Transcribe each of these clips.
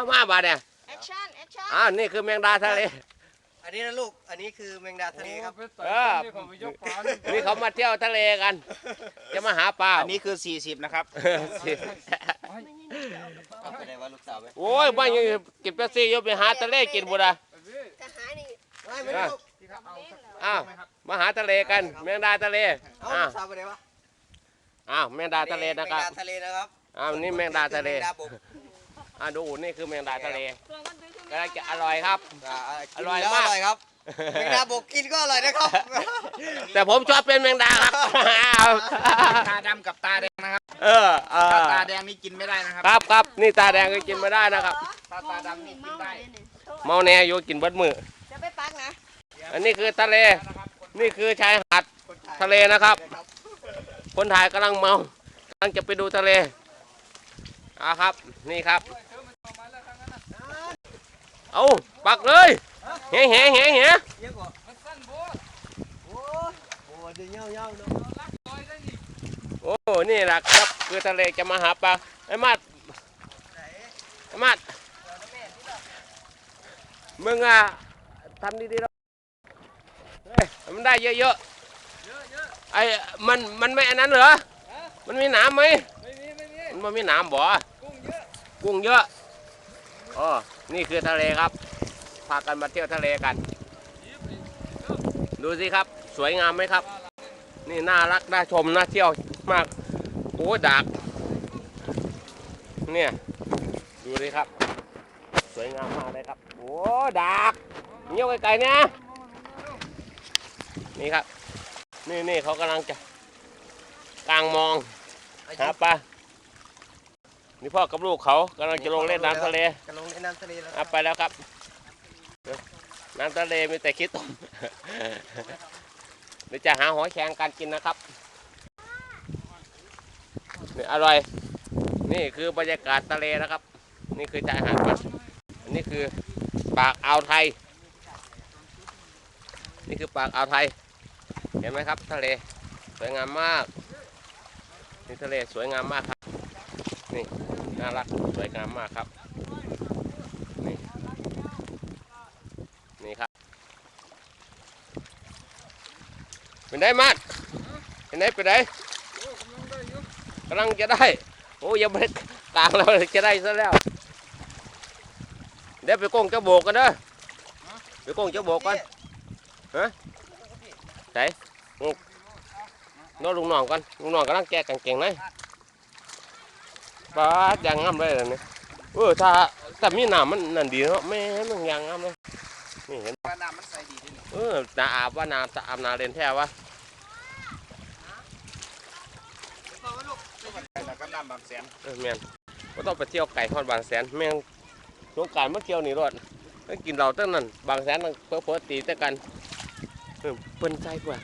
เอามาบาดเนี่ยแอคชั่นแอคชั่นอ้าวนี่คือแมงดาทะเล อันนี้นะลูก อันนี้คือแมงดาทะเลครับ เออ นี่เขามาเที่ยวทะเลกัน จะมาหาปลาอันนี้คือ 40 นะครับสิเอาไปไหนวะลูกสาวไหมโอ้ยบ้านยังกินเป๊ปซี่อยไปหาทะเลกินบุดะจะหายนี่ไม่ไม่ได้ลูกอ้าวมาหาทะเลกัน แมงดาทะเลเอาอ้าวลูกสาวไปไหนวะอ้าวแมงดาทะเลนะครับแมงดาทะเลนะครับอ้าวนี่แมงดาทะเลแมงดาบก อ่าดูนี่คือแมงดาทะเลกำลังจะอร่อยครับ อ่าอร่อยกินแล้วมากอร่อยครับแมงดาบกกินก็อร่อยนะครับ แต่ผมชอบเป็นแมงดาครับ ตาดำกับตาแดงนะครับเออเออถ้าตาแดงนี่กินไม่ได้นะครับครับครับนี่ตาแดงก็กินไม่ได้นะครับ ถ้าตาดำนี่กินได้เมาแน่อยู่กินเบิดมือ จะไปปักนะ อันนี้คือทะเลนี่คือชายหาดทะเลนะครับ คนถ่ายกำลังเมากำลังจะไปดูทะเลอ่าครับ นี่ครับ เอาปักเลยเยอะกว่าโอ้โหเดี๋ยเงี้ยเงี้ยวเนาะโอ้นี่แหละครับคือทะเลจะมาหาปลาไอ้มัดไอ้มัดมึงอะทำดีๆแล้วมันได้เยอะๆไอ้มันมันไม่อันนั้นเหรอมันมีหนามไหมไม่มีไม่มีมันไม่มีหนามบ่กุ้งเยอะกุ้งเยอะอ๋อ นี่คือทะเลครับ พากันมาเที่ยวทะเลกัน ดูสิครับ สวยงามไหมครับ นี่น่ารักน่าชมน่าเที่ยวมากโอ้ดัก เนี่ย ดูสิครับ สวยงามมากเลยครับ โอ้ดักเงี้ยวไกลๆเนี่ยนี่ครับ นี่นี่เขากำลังจะกลางมองหาปลา นี่พ่อกับลูกเขากำลังจะลงเล่นน้ำทะเลจะลงเล่นน้ำทะเลแล้วเอาไปแล้วครับ น้ำทะเลมีแต่ขี้ตมเดี๋ยวจะหาหอยแครงการกินนะครับนี่อร่อย นี่คือบรรยากาศทะเลนะครับ นี่คือชายหาดครับอันนี้คือปากอ่าวไทย นี่คือปากอ่าวไทย เห็นไหมครับ ทะเลสวยงามมาก นี่ทะเลสวยงามมากครับ นี่ น่ารักสวยงามมากครับ นี่ นี่ครับ เป็นไงมาดเป็นไงเป็นไงกำลังจะได้ โอ้ยังไม่กลางแล้วจะได้ซะแล้วเดี๋ยวไปกงเจ้าโบกกันเด้อไปกงเจ้าโบกกันฮะไหนนองลุงน้องกันลุงน้องกำลังแกะกางเกงใน ปลาดยางงามเลยเหรอเนี่ยเออถ้าแต่มีน้ำมันนั่นดีเนาะไม่ให้มันยางงามเลยนี่เห็นปลาน้ำมันใสดีด้วยนี่เออนาอาบว่านาตาอาบนาเรนแท้วะแต่ก็น้ำบางแสนเออแม่นก็ต้องไปเที่ยวไก่ทอดบางแสนแม่งสงกรารมาเที่ยวนี่รอดแล้วกินเราตั้งนั้นบางแสนนั่งเพื่อเพื่อตีแต่กันเออเปิ้นใจกว่า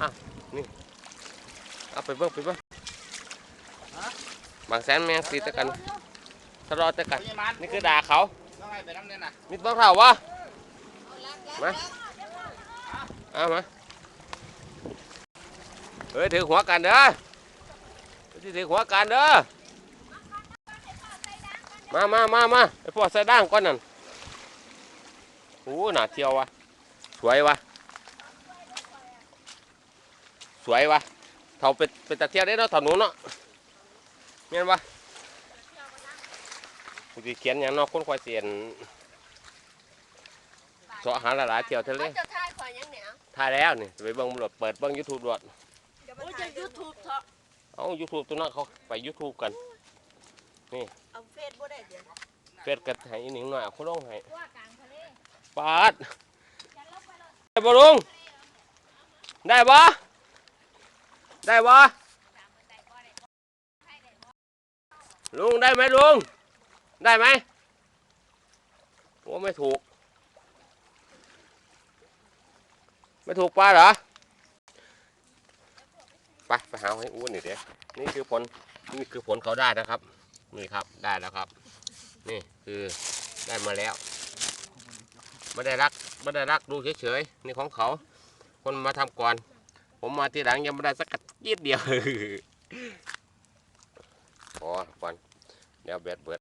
อ้าวนี่เอาไปเบิ่งไปเบิ่ง บางแสนแม่งตีแต่กันทะเลาะแต่กันพี่มัน นี่คือด่าเขาต้องให้ไปน้ำเนี่ยนะมีต้องเท่าวะมาเอามาเฮ้ยถือหัวกันเด้อถือหัวกันเด้อ มามามามาไอพวกใส่ด่างก่อนนั่นโอ้หนาเที่ยววะ สวยวะ สวยวะเท่าเป็นเป็นตะเที่ยวได้เนาะถนนเนาะ เมียนวะกูสิเขียนอย่างเนอกคนควายเสียนเสาะหาหลายๆเที่ยวทะเลเขาจะทายขอยยังเหนียวถ่ายแล้วนี่ไปเบิ่งโหลดเปิดเบิ่งยูทูบโหลดโอ้ยจะยูทูบเถอะเอายูทูบตัวนั้นเขาไปยูทูบกันเอาเฟซบ่ได้เดี๋ยวเฟซกันให้อีหนิงหน่อยเอาเขาลงให้ว่ากลางทะเลปาดได้บ่ลุงได้บ่ได้บ่ ลุงได้ไหมลุง ได้ไหมโอ้ไม่ถูก ไม่ถูกปลาเหรอ ไปไปหาให้อ้วนหน่อยเดี๋ยวนี่คือผลนี่คือผลเขาได้นะครับ นี่ครับได้แล้วครับ นี่คือได้มาแล้วไม่ได้รักไม่ได้รักดูเฉยๆนี่ของเขา คนมาทำก่อน ผมมาทีหลังยังไม่ได้สักกระยิดเดียว พอก่อนเดี๋ยวแบตเบิด